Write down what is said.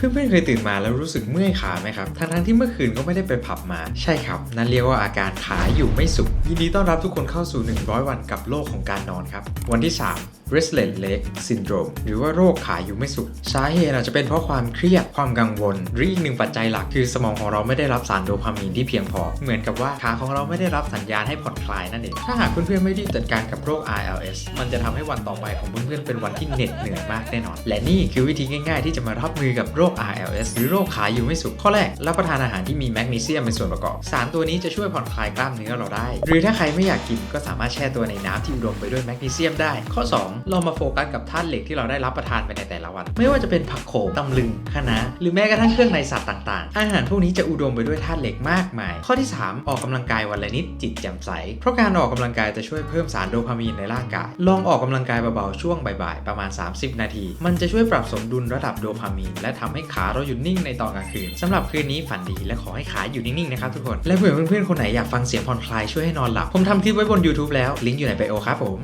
เพื่อนๆเคยตื่นมาแล้วรู้สึกเมื่อยขาไหมครับ ทั้งๆที่เมื่อคืนก็ไม่ได้ไปผับมา ใช่ครับ นั่นเรียกว่าอาการขาอยู่ไม่สุข ยินดีต้อนรับทุกคนเข้าสู่ 100 วันกับโลกของการนอนครับ วันที่ 3 restless leg syndrome หรือว่าโรคขาอยู่ไม่สุขสาเหตุอาจจะเป็นเพราะความเครียดความกังวล หรืออีกหนึ่งปัจจัยหลักคือสมองของเราไม่ได้รับสารโดพามีนที่เพียงพอ เหมือนกับว่าขาของเราไม่ได้รับสัญญาณให้ผ่อนคลายนั่นเอง ถ้าหากเพื่อนๆไม่รีบจัดการกับโรค RLS มันจะทำให้วันต่อไปของเพื่อนๆเป็นวันที่เหน็ดเหนื่อยมากแน่นอน และนี่คือวิธีง่ายๆ ที่จะมารับมือกับโรค RLS หรือโรคขาอยู่ไม่สุขข้อแรกรับประทานอาหารที่มีแมกนีเซียมเป็นส่วนประกอบสารตัวนี้จะช่วยผ่อนคลายกล้ามเนื้อเราได้ หรือถ้าใครไม่อยากกินก็สามารถแช่ตัวในน้ำที่อุดมไปด้วยแมกนีเซียมได้ ข้อ 2เรามาโฟกัสกับธาตุเหล็กที่เราได้รับประทานไปในแต่ละวัน ไม่ว่าจะเป็นผักโขมตำลึงคะน้าหรือแม้กระทั่งเครื่องในสัตว์ต่างๆ อาหารพวกนี้จะอุดมไปด้วยธาตุเหล็กมากมาย ข้อที่ 3 ออกกำลังกายวันละนิดจิตแจ่มใส เพราะการออกกำลังกายจะช่วยเพิ่มสารโดพามีนในร่างกาย ลองออกกำลังกายเบาๆช่วงบ่ายๆประมาณ 30 นาที มันจะช่วยปรับสมดุลระดับโดพามีนและทำให้ขาเราหยุดนิ่งในตอนกลางคืนสำหรับคืนนี้ฝันดีและขอให้ขาอยู่นิ่งๆนะครับทุกคนและเผื่อเพื่อนๆคนไหนอยากฟังเสียงผ่อนคลายช่วยให้นอนหลับผมทำคลิปไว้บน YouTube แล้วลิงก์อยู่ในไบโอครับผม